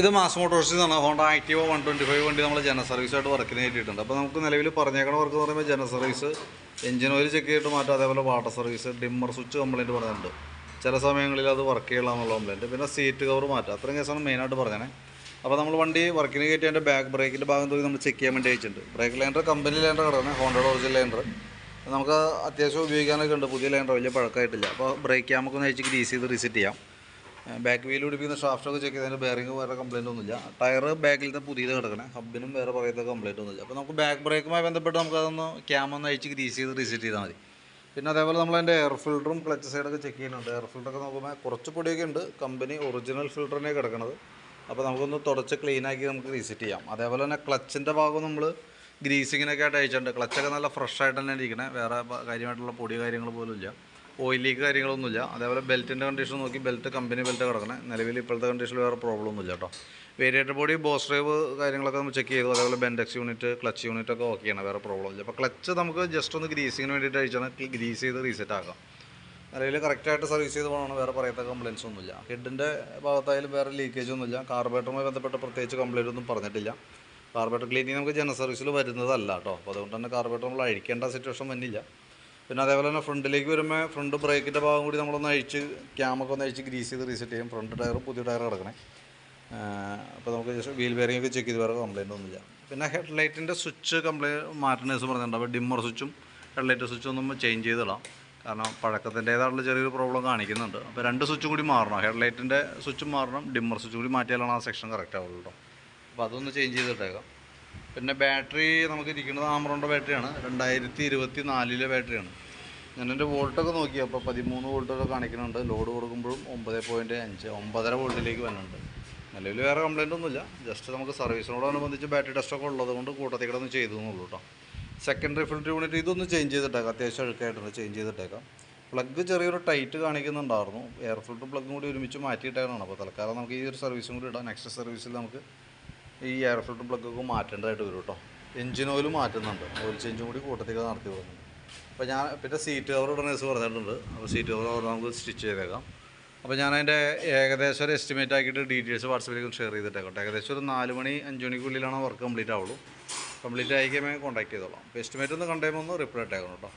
ഇത് മാസ് മോട്ടോഴ്സിൽ നിന്നാണ് Honda Activa one twenty five വണ്ടി നമ്മൾ ജന സർവീസായിട്ട് വർക്കിന് കയറ്റിയിട്ടുണ്ട് അപ്പോൾ നമുക്ക് നിലവിൽ പറഞ്ഞേക്കണ വർക്ക് എന്ന് പറയുമ്പോൾ ജന സർവീസ് എഞ്ചിൻ ഓയിൽ ചെക്ക് ചെയ്തിട്ട് മാറ്റാം അതേപോലെ water service dimmer switch complaint പറഞ്ഞിട്ടുണ്ട്. ചില സമയങ്ങളിൽ അത് വർക്ക് ചെയ്യണം എന്നുള്ള കംപ്ലയിന്റ് പിന്നെ സീറ്റ് കവർ മാറ്റുക അത്രയും കേസാണ് മെയിനായിട്ട് പറഞ്ഞത് അപ്പോൾ നമ്മൾ വണ്ടി വർക്കിന് കയറ്റി അതിന്റെ ബാക്ക് ബ്രേക്കിന്റെ ഭാഗം തൂക്കി നമ്മൾ ചെക്ക് ചെയ്യാൻ വേണ്ടി അയച്ചിട്ടുണ്ട്. ബ്രേക്ക് ലൈൻഡർ കമ്പനി ലൈൻഡർ കിടക്കുന്നത് ഹോണ്ടയുടെ ഒറിജിനൽ ലൈൻഡർ നമുക്ക് അത്യാവശ്യം ഉപയോഗിക്കാനൊക്കെ ഉണ്ട്. പുതിയ ലൈൻഡർ വലിയ പഴക്കമായിട്ടില്ല. അപ്പോൾ ബ്രേക്ക് നമുക്കൊന്ന് അയച്ച് ഗ്രീസ് ചെയ്ത് റീസെറ്റ് ചെയ്യാം. ബാക്ക് വീൽ പിടിപ്പിക്കുന്ന ഷാഫ്റ്റൊക്കെ ചെക്ക് ചെയ്തതിന്റെ ബെയറിംഗ് വേറെ കംപ്ലൈന്റ് ഒന്നുമില്ല. ടയർ ബാക്കിലത്തെ പുതിയത് കിടക്കണേ. ഹബിനും വേറെ പറയത്തെ കംപ്ലൈന്റ് ഒന്നുമില്ല. അപ്പോൾ നമുക്ക് ബാക്ക് ബ്രേക്കുമായി ബന്ധപ്പെട്ട് നമുക്ക് അതൊന്ന് ക്യാം ഒന്ന് അയച്ച് ഗ്രീസ് ചെയ്ത് റീസെറ്റ് ചെയ്താൽ മതി. പിന്നെ അതേപോലെ നമ്മൾ അതിന്റെ എയർ ഫിൽറ്ററും ക്ലച്ച് സൈഡൊക്കെ ചെക്ക് ചെയ്യുന്നുണ്ട്. എയർ ഫിൽറ്ററൊക്കെ നോക്കുമ്പോൾ കുറച്ച് പൊടിയൊക്കെ ഉണ്ട്. കമ്പനി ഒറിജിനൽ ഫിൽറ്ററിനെ കിടക്കണത്. അപ്പോൾ നമുക്കൊന്ന് തുടച്ച് ക്ലീൻ ആക്കി നമുക്ക് റീസെറ്റ് ചെയ്യാം. അതേപോലെ തന്നെ ക്ലച്ചിന്റെ ഭാഗം നമ്മൾ ഗ്രീസിങ്ങിനൊക്കെ ആയിട്ട് അയച്ചിട്ടുണ്ട് ക്ലച്ചൊക്കെ നല്ല ഫ്രഷ് ആയിട്ട് തന്നെ ഇരിക്കണേ. വേറെ കാര്യമായിട്ടുള്ള പൊടി കാര്യങ്ങൾ പോലും ഇല്ല. ഓയിൽ ലീക്ക് കാര്യങ്ങളൊന്നുമില്ല. അതേപോലെ ബെൽറ്റിന്റെ കണ്ടീഷൻ നോക്കി ബെൽറ്റ് കമ്പനി ബെൽറ്റ് കിടക്കണേ. നിലവിൽ ഇപ്പോഴത്തെ കണ്ടീഷനിൽ വേറെ പ്രോബ്ലം ഒന്നുമില്ല കേട്ടോ. വേരിയേറ്റർ ബോഡി ബോസ് ഡ്രൈവ് കാര്യങ്ങളൊക്കെ നമ്മൾ ചെക്ക് ചെയ്തു. അതേപോലെ ബെൻഡെക്സ് യൂണിറ്റ് ക്ലച്ച് യൂണിറ്റ് ഒക്കെ ഓക്കെയാണ് വേറെ പ്രോബ്ലം ഇല്ല അപ്പോൾ ക്ലച്ച് നമുക്ക് ജസ്റ്റ് ഒന്ന് ഗ്രീസിങ്ങിന് വേണ്ടിയിട്ട് അയച്ചാണ് ഗ്രീസ് ചെയ്ത് റീസെറ്റ് ആക്കാം. നിലവിൽ കറക്റ്റായിട്ട് സർവീസ് ചെയ്ത് പോകണം വേറെ പറയത്ത കംപ്ലയിൻസ് ഒന്നുമില്ല. ഹെഡിന്റെ ഭാഗത്തായാലും വേറെ ലീക്കേജ് ഒന്നുമില്ല. കാർബേറ്ററുമായി ബന്ധപ്പെട്ട പ്രത്യേകിച്ച് കംപ്ലയിന്റ് ഒന്നും പറഞ്ഞിട്ടില്ല. കാർബേറ്റർ ക്ലീനിങ് നമുക്ക് ജന സർവീസിൽ വരുന്നതല്ല കേട്ടോ. അപ്പോൾ അതുകൊണ്ട് തന്നെ കാർബേറ്റർ നമ്മൾ അഴിക്കേണ്ട സിറ്റുവേഷൻ വന്നില്ല. പിന്നെ അതേപോലെ തന്നെ ഫ്രണ്ടിലേക്ക് വരുമ്പോൾ ഫ്രണ്ട് ബ്രേക്കിന്റെ ഭാഗം കൂടി നമ്മളൊന്ന് അഴിച്ച് ക്യാമൊക്കെ ഒന്ന് അഴിച്ച് ഗ്രീസ് ചെയ്ത് റീസെറ്റ് ചെയ്യും. ഫ്രണ്ട് ടയർ പുതിയ ടയർ കിടക്കണേ. അപ്പോൾ നമുക്ക് ജസ്റ്റ് വീൽ ബെയറിംഗ് ഒക്കെ ചെക്ക് ചെയ്ത് വേറെ കംപ്ലയിന്റ് ഒന്നുമില്ല. പിന്നെ ഹെഡ് ലൈറ്റിന്റെ സ്വിച്ച് കംപ്ലൈന്റ് മാറ്റണേഴ്സ് പറഞ്ഞിട്ടുണ്ട്. അപ്പോൾ ഡിമ്മർ സ്വിച്ചും ഹെഡ് ലൈറ്റ് സ്വിച്ചും ഒന്നും ചേഞ്ച് ചെയ്തിടാം. കാരണം പഴക്കത്തിന്റേതായിട്ടുള്ള ചെറിയൊരു പ്രോബ്ലം കാണിക്കുന്നുണ്ട്. അപ്പോൾ രണ്ട് സ്വിച്ചും കൂടി മാറണം. ഹെഡ് ലൈറ്റിന്റെ സ്വിച്ചും മാറണം. ഡിമ്മർ സ്വിച്ചും കൂടി മാറ്റിയാലാണ് ആ സെക്ഷൻ കറക്റ്റ് ആവുള്ളൂ കേട്ടോ അപ്പോൾ അതൊന്ന് ചേഞ്ച് ചെയ്തിട്ടേക്കാം. പിന്നെ ബാറ്ററി നമുക്ക് ഇരിക്കുന്നത് ആമറോണ്ട ബാറ്ററിയാണ്. രണ്ടായിരത്തി ഇരുപത്തി നാലിലെ ബാറ്ററിയാണ്. ഞാൻ എന്റെ വോൾട്ടൊക്കെ നോക്കി അപ്പോൾ പതിമൂന്ന് വോൾട്ടൊക്കെ കാണിക്കുന്നുണ്ട്. ലോഡ് കൊടുക്കുമ്പോഴും ഒമ്പത് പോയിന്റ് അഞ്ച് ഒമ്പതര വോൾട്ടിലേക്ക് വരുന്നുണ്ട്. നിലവിൽ വേറെ കംപ്ലൈന്റ് ഒന്നുമില്ല. ജസ്റ്റ് നമുക്ക് സർവീസിനോടനുബന്ധിച്ച് ബാറ്ററി ടെസ്റ്റൊക്കെ ഉള്ളത് കൊണ്ട് കൂട്ടത്തിൽ കിടന്ന് ചെയ്തു കേട്ടോ. സെക്കൻഡറി ഫിൽറ്റർ യൂണിറ്റ് ഇതൊന്ന് ചേഞ്ച് ചെയ്തിട്ടേക്കാം. അത്യാവശ്യം അഴുക്കായിട്ടുണ്ട് ചേഞ്ച് ചെയ്തിട്ടേക്കാം. പ്ലഗ് ചെറിയൊരു ടൈറ്റ് കാണിക്കുന്നുണ്ടായിരുന്നു. എയർ ഫിൽറ്റർ പ്ലഗും കൂടി ഒരുമിച്ച് മാറ്റിയിട്ടേക്കാണ്. അപ്പോൾ തൽക്കാലം നമുക്ക് ഈ ഒരു സർവീസും കൂടി ഇടാം. നെക്സ്റ്റ് സർവീസിൽ നമുക്ക് ഈ എയർ ഫിൽട്ടർ പ്ലഗൊക്കെ മാറ്റേണ്ടതായിട്ട് വരും കേട്ടോ. എഞ്ചിൻ ഓയിൽ മാറ്റുന്നുണ്ട്. ഓയിൽ ചേഞ്ചും കൂടി കൂട്ടത്തിൽ നടത്തി പോകുന്നുണ്ട് അപ്പോൾ ഞാൻ പിന്നെ സീറ്റ് കവർ ഉടനേഴ്സ് പറഞ്ഞിട്ടുണ്ട്. അപ്പോൾ സീറ്റ് കവർ നമുക്ക് സ്റ്റിച്ച് ചെയ്തേക്കാം. അപ്പോൾ ഞാൻ അതിന്റെ ഏകദേശം ഒരു എസ്റ്റിമേറ്റ് ആക്കിയിട്ട് ഡീറ്റെയിൽസ് വാട്സപ്പിലേക്ക് ഷെയർ ചെയ്തിട്ടേക്കോട്ടെ ഏകദേശം ഒരു നാല് മണി അഞ്ച് മണിക്കുള്ളിലാണ് വർക്ക് കംപ്ലീറ്റ് ആവുള്ളൂ. കംപ്ലീറ്റ് ആയി കോൺടാക്ട് ചെയ്തോളാം. അപ്പോൾ എസ്റ്റിമേറ്റ് ഒന്ന് കണ്ടുമ്പോൾ ഒന്ന് റിപ്ലൈ ഇട്ടേക്കണം കേട്ടോ.